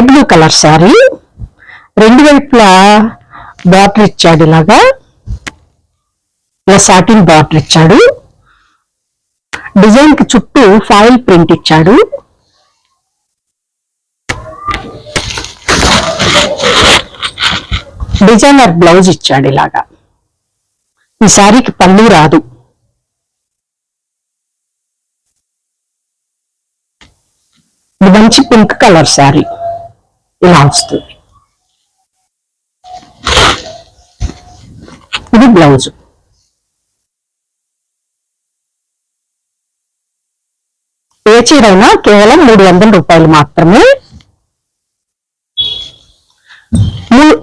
Sky blue colour sari రెండు వైపులా border ఇచ్చాడు ఇలాగా. ఇలా సాటిన్ బార్డర్ ఇచ్చాడు. డిజైన్కి చుట్టూ ఫాయిల్ ప్రింట్ ఇచ్చాడు. డిజైనర్ బ్లౌజ్ ఇచ్చాడు ఇలాగా. ఈ శారీకి పళ్ళు రాదు. ఇది మంచి పింక్ కలర్ శారీ ఇలా వస్తుంది. ఇది బ్లౌజ్. ఏ చీరైనా కేవలం మూడు వందల రూపాయలు మాత్రమే.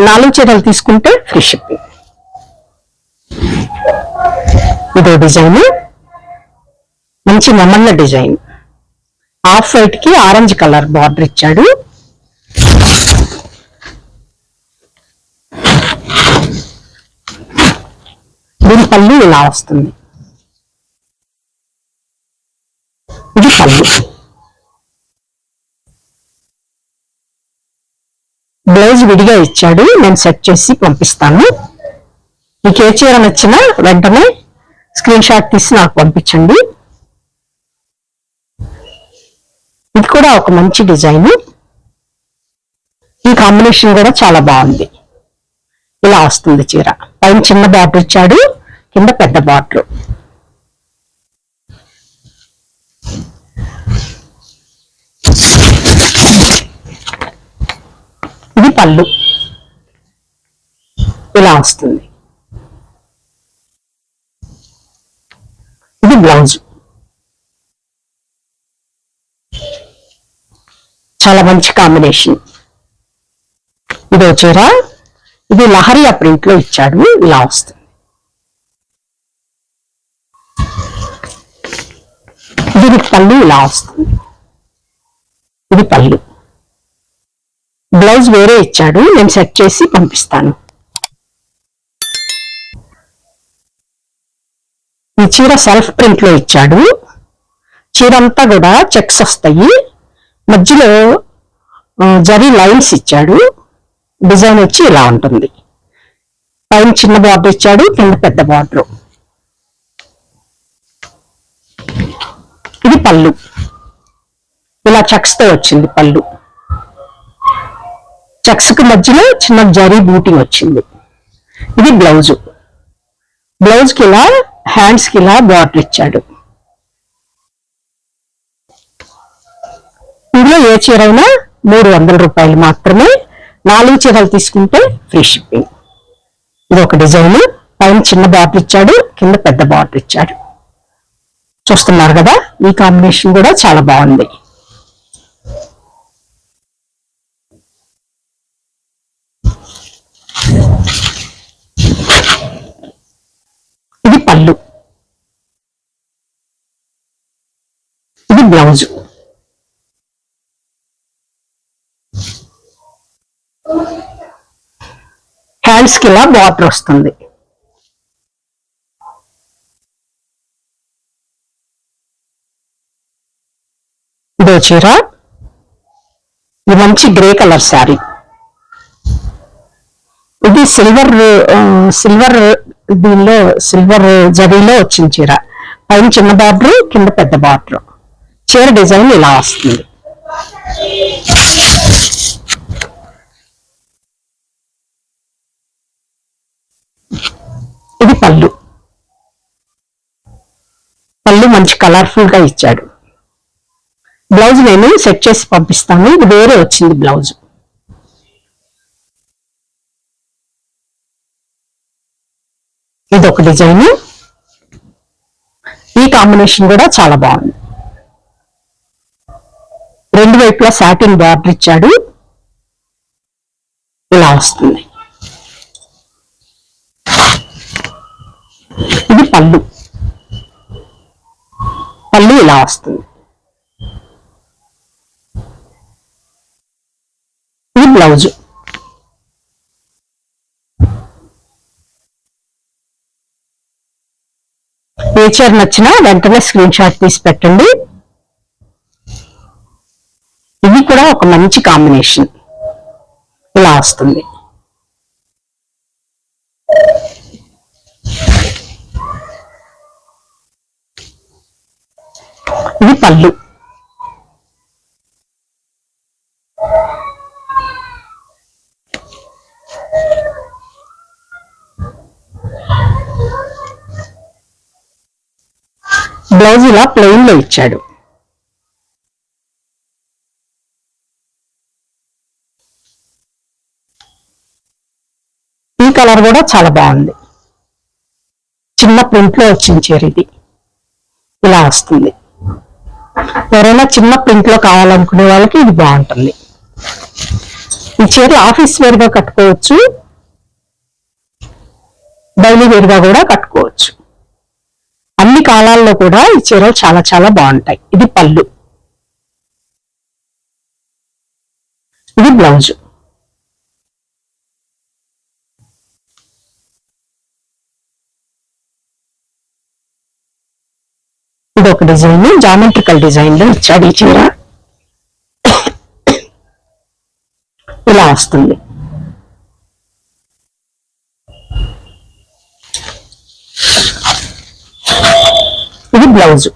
నాలుగు చీరలు తీసుకుంటే ఫ్రీ షిప్పింగ్. ఇదో డిజైన్. మంచి నమ్మల్ల డిజైన్. ఆఫ్ వైట్కి ఆరెంజ్ కలర్ బార్డర్ ఇచ్చాడు. ఇది పళ్ళు ఇలా వస్తుంది. ఇది పళ్ళు బ్లౌజ్ విడిగా ఇచ్చాడు నేను సెట్ చేసి పంపిస్తాను. మీకు ఏ చీర నచ్చినా వెంటనే స్క్రీన్ షాట్ తీసి నాకు పంపించండి. ఇది కూడా ఒక మంచి డిజైన్. ఈ కాంబినేషన్ కూడా చాలా బాగుంది. ఇలా వస్తుంది చీర. పైన చిన్న బార్డర్ ఇచ్చాడు. కింద పెద్ద బాట్లు. ఇది పళ్ళు. ఇలా వస్తుంది. ఇది బ్లౌజ్. చాలా మంచి కాంబినేషన్. ఇదో చీర. ఇది లహరియా ప్రింట్లో ఇచ్చాడు. ఇలా వస్తుంది. దీనికి పళ్ళు ఇలా వస్తుంది ఇది పళ్ళు బ్లౌజ్ వేరే ఇచ్చాడు నేను సెట్ చేసి పంపిస్తాను. ఈ చీర సెల్ఫ్ ప్రింట్లో ఇచ్చాడు. చీర అంతా కూడా చెక్స్ వస్తాయి. మధ్యలో జరీ లైన్స్ ఇచ్చాడు. డిజైన్ వచ్చి ఇలా ఉంటుంది. పైన చిన్న బార్డర్ ఇచ్చాడు కింద పెద్ద బార్డర్ ఇది పళ్ళు. ఇలా చక్స్తో వచ్చింది పళ్ళు. చెక్స్కి మధ్యలో చిన్న జరీ బూటీ వచ్చింది. ఇది బ్లౌజు. బ్లౌజ్కి ఇలా హ్యాండ్స్కి ఇలా బార్డర్ ఇచ్చాడు. ఇందులో ఏ చీర అయినా మూడు వందల రూపాయలు మాత్రమే నాలుగు చీరలు తీసుకుంటే ఫ్రీ షిప్పింగ్. ఇది ఒక డిజైన్. పైన చిన్న బాటిల్ ఇచ్చాడు కింద పెద్ద బాటిల్ ఇచ్చాడు. చూస్తున్నారు కదా? ఈ కాంబినేషన్ కూడా చాలా బాగుంది. ఇది పళ్ళు. ఇది బ్లౌజ్. హ్యాండ్స్కి ఇలా బార్డర్ వస్తుంది. ఇదో చీర. ఇది మంచి గ్రే కలర్ శారీ ఇది సిల్వర్ సిల్వర్ దీనిలో సిల్వర్ జరీలో వచ్చిన చీర. పైన చిన్న బార్డర్ కింద పెద్ద బార్డర్ చీర డిజైన్ ఇలా వస్తుంది. ఇది పళ్ళు. పళ్ళు మంచి కలర్ఫుల్గా ఇచ్చాడు. బ్లౌజ్ నేను సెట్ చేసి పంపిస్తాను. ఇది వేరే వచ్చింది బ్లౌజ్. ఇది ఒక డిజైన్. ఈ కాంబినేషన్ కూడా చాలా బాగుంది. రెండు వైపులా సాటిన్ బార్డర్ ఇచ్చాడు. ఇలా వస్తుంది. ఇది పళ్ళు. పళ్ళు ఇలా వస్తుంది. ఇది బ్లౌజ్ నచ్చిన వెంటనే స్క్రీన్ షాట్ తీసి పెట్టండి. ఇది కూడా కూడా ఒక మంచి కాంబినేషన్ ఇలా వస్తుంది. ఇది పళ్ళు. బ్లౌజ్ ఇలా ప్లెయిన్లో ఇచ్చాడు. ఈ కలర్ కూడా చాలా బాగుంది. చిన్న ప్రింట్లో వచ్చిన చీర ఇది ఇలా వస్తుంది. ఎవరైనా చిన్న ప్రింట్లో కావాలనుకునే వాళ్ళకి ఇది బాగుంటుంది. ఈ చీర ఆఫీస్ వేరుగా కట్టుకోవచ్చు. డైలీ వేరుగా కూడా కట్టుకోవచ్చు. కాలాల్లో కూడా ఈ చీరలు చాలా చాలా బాగుంటాయి. ఇది పళ్ళు. ఇది బ్లౌజ్. ఇది ఒక డిజైన్. జామెట్రికల్ డిజైన్లో ఇచ్చాడు ఈ చీర. ఇలా వస్తుంది ఇది బ్లౌజ్.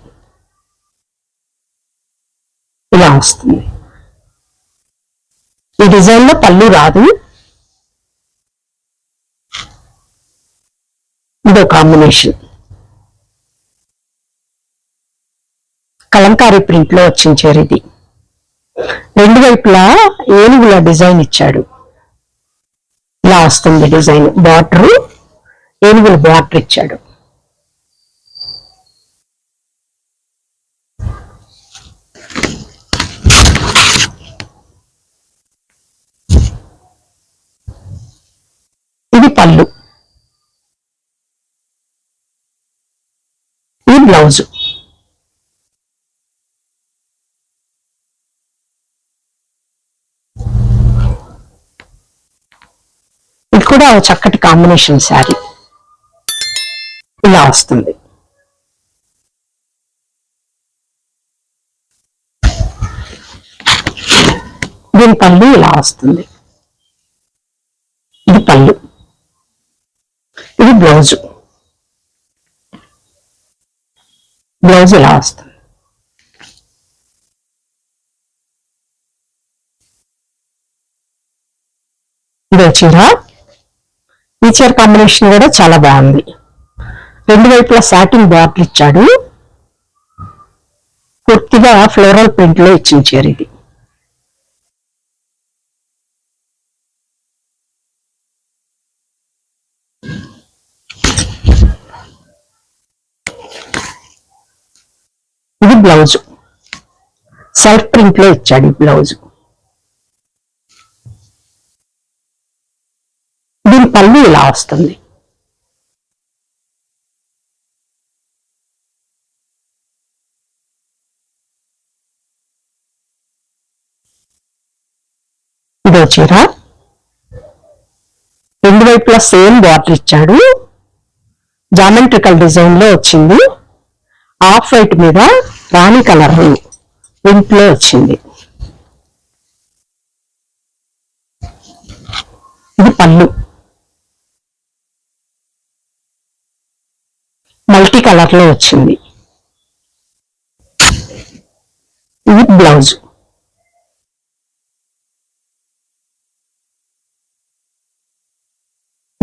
ఇలా వస్తుంది. ఈ డిజైన్లో పళ్ళు రాదు. ఇదో కాంబినేషన్. కలంకారీ ప్రింట్లో వచ్చిన ఇది రెండు వైపులా ఏనుగుల డిజైన్ ఇచ్చాడు. ఇలా వస్తుంది డిజైన్. బార్డర్ ఏనుగుల బార్డర్ ఇచ్చాడు. ఇది పళ్ళు. ఇది బ్లౌజ్. ఇది కూడా ఒక చక్కటి కాంబినేషన్ శారీ ఇలా వస్తుంది. దీని పళ్ళు ఇలా వస్తుంది. ఇది పళ్ళు. ఇది బ్లౌజ్. బ్లౌజ్ ఇలా వస్తుంది ఇదో చీర. ఈ చీర కాంబినేషన్ కూడా చాలా బాగుంది. రెండు వైపులా సాటిన్ బాటిల్ ఇచ్చాడు. పూర్తిగా ఫ్లోరల్ ప్రింట్లో ఇచ్చిన చీర ఇది ఇది బ్లౌజ్. సెల్ఫ్ ప్రింట్లో ఇచ్చాడు ఈ బ్లౌజ్. దీని పళ్ళు ఇలా వస్తుంది. ఇదో చీర. రెండు వైపులా సేమ్ బాటిల్ ఇచ్చాడు. జామెట్రికల్ డిజైన్లో వచ్చింది. ఆఫ్ వైట్ మీద రాణి కలర్ ఇంట్లో వచ్చింది. ఇది పళ్ళు. మల్టీ కలర్లో వచ్చింది. ఇది బ్లౌజ్.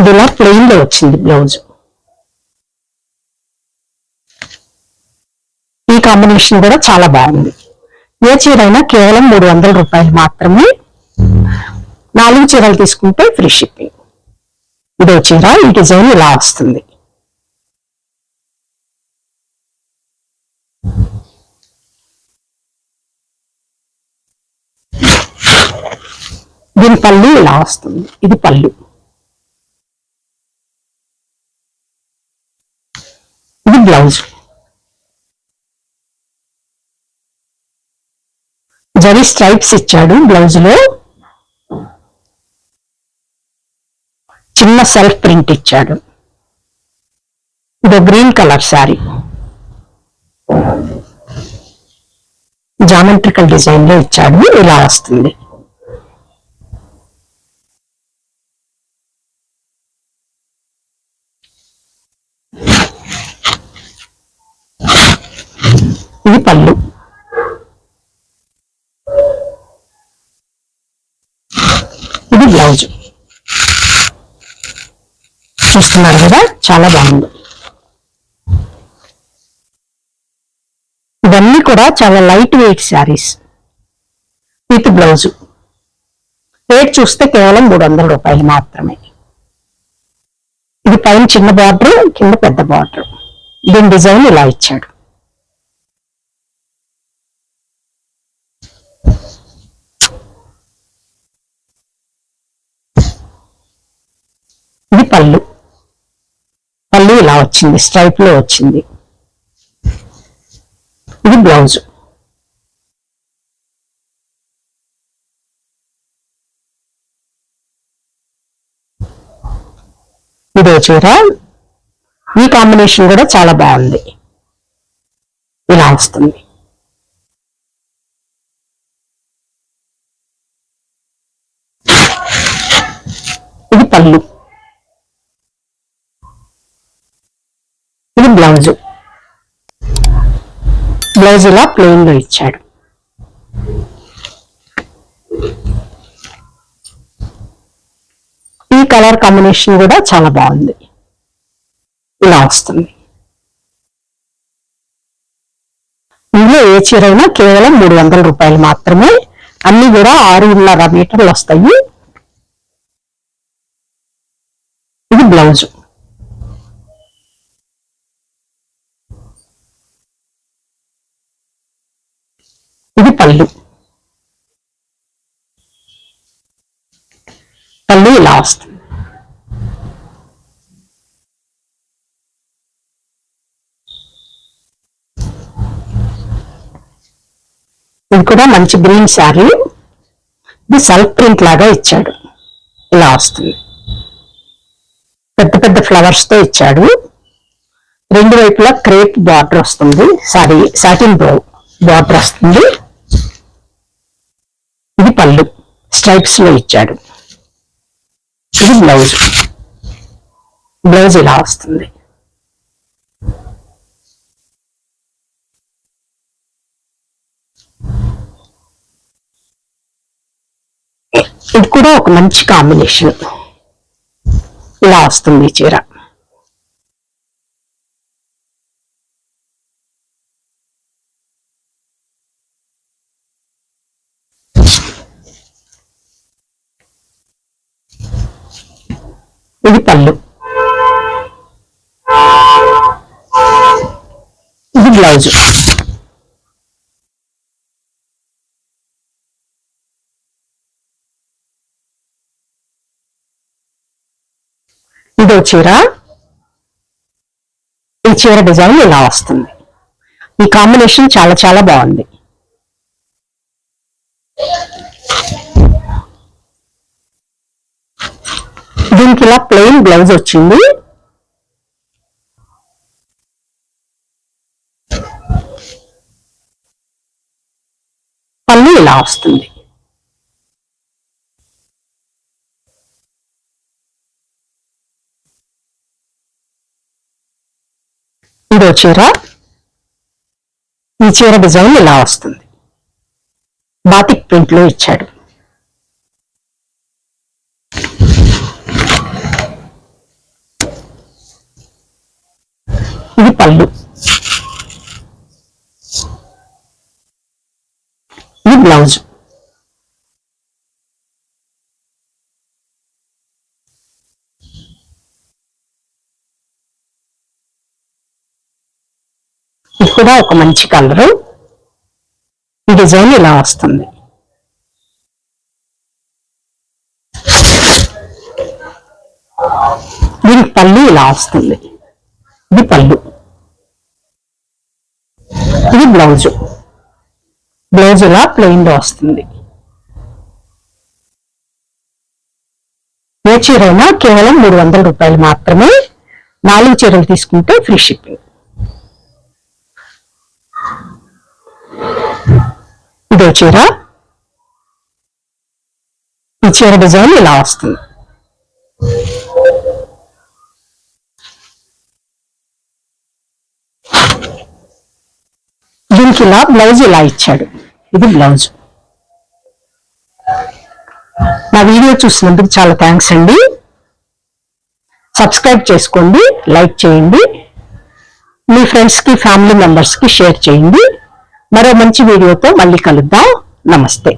ఇది ఇలా ప్లెయిన్లో వచ్చింది బ్లౌజ్ ఈ కాంబినేషన్ కూడా చాలా బాగుంది. ఏ చీరైనా కేవలం మూడు వందల రూపాయలు మాత్రమే. నాలుగు చీరలు తీసుకుంటే ఫ్రీ షిప్పింగ్ ఇదో చీర ఈ డిజైన్ ఇలా వస్తుంది. దీని పళ్ళు ఇలా వస్తుంది. ఇది పళ్ళు. ఇది బ్లౌజ్. జరీ స్ట్రైప్స్ ఇచ్చాడు బ్లౌజ్లో చిన్న సెల్ఫ్ ప్రింట్ ఇచ్చాడు. ఇదో గ్రీన్ కలర్ శారీ. జామెట్రికల్ డిజైన్లో ఇచ్చాడు. ఇలా వస్తుంది. ఇది పళ్ళు ఇది బ్లౌజ్ చూస్తున్నారు కదా చాలా బాగుంది. ఇవన్నీ కూడా చాలా light weight saris with blouse rate చూస్తే కేవలం మూడు వందల రూపాయలు మాత్రమే. ఇది పైన చిన్న బార్డర్ కింద పెద్ద బార్డర్ దీని డిజైన్ ఇలా ఇచ్చాడు. ఇది పళ్ళు. ఇలా వచ్చింది స్ట్రైప్లో వచ్చింది. ఇది బ్లౌజ్ ఇదో చీర. ఈ కాంబినేషన్ కూడా చాలా బాగుంది. ఇలా వస్తుంది ఇది పళ్ళు ఇది బ్లౌజ్ బ్లౌజ్ ఇలా ఇచ్చాడు. ఈ కలర్ కాంబినేషన్ కూడా చాలా బాగుంది. ఇలా వస్తుంది. ఇందులో ఏ చీర అయినా కేవలం మూడు వందల రూపాయలు మాత్రమే. అన్ని కూడా ఆరున్నర మీటర్లు వస్తాయి. ఇది బ్లౌజ్ ఇది పళ్ళు పళ్ళు ఇలా వస్తుంది ఇది కూడా మంచి గ్రీన్ శారీ. ఇది సెల్ఫ్ ప్రింట్ లాగా ఇచ్చాడు. ఇలా వస్తుంది. పెద్ద పెద్ద ఫ్లవర్స్తో ఇచ్చాడు. రెండు వైపులా క్రేప్ బార్డర్ వస్తుంది. సారీ సాటిన్ బ్రౌ బార్డర్ వస్తుంది. ఇది పళ్ళు. స్ట్రైప్స్లో ఇచ్చాడు. ఇది బ్లౌజ్. బ్లౌజ్ ఇలా వస్తుంది. ఇది కూడా ఒక మంచి కాంబినేషన్ ఇలా వస్తుంది చీర. ఇది పళ్ళు. ఇది బ్లౌజ్. ఇదో చీర. ఈ చీర డిజైన్ ఇలా వస్తుంది. ఈ కాంబినేషన్ చాలా చాలా బాగుంది. దీనికి ఇలా ప్లెయిన్ బ్లౌజ్ వచ్చింది. పళ్ళు ఇలా వస్తుంది. ఇదో చీర. ఈ చీర డిజైన్ ఇలా వస్తుంది. బాతిక్ ప్రింట్లో ఇచ్చాడు. ఇది ఈ బ్లౌజ్. ఇది కూడా ఒక మంచి కలరు. డిజైన్ ఇలా వస్తుంది. దీనికి పళ్ళు ఇలా వస్తుంది. ఇది పళ్ళు. ఇది బ్లౌజ్. బ్లౌజ్ ఇలా ప్లెయిన్లో వస్తుంది. ఏ చీరైనా కేవలం మూడు వందల రూపాయలు మాత్రమే నాలుగు చీరలు తీసుకుంటే ఫ్రీ షిప్పింగ్ ఇదో చీర. ఈ చీర డిజైన్ ఇలా వస్తుంది. దీనికి ఇలా బ్లౌజ్ ఇలా ఇచ్చాడు. ఇది బ్లౌజ్. నా వీడియో చూసినందుకు చాలా థ్యాంక్స్ అండి. సబ్స్క్రైబ్ చేసుకోండి లైక్ చేయండి. మీ ఫ్రెండ్స్కి ఫ్యామిలీ మెంబర్స్కి షేర్ చేయండి. మరో మంచి వీడియోతో మళ్ళీ కలుద్దాం. నమస్తే.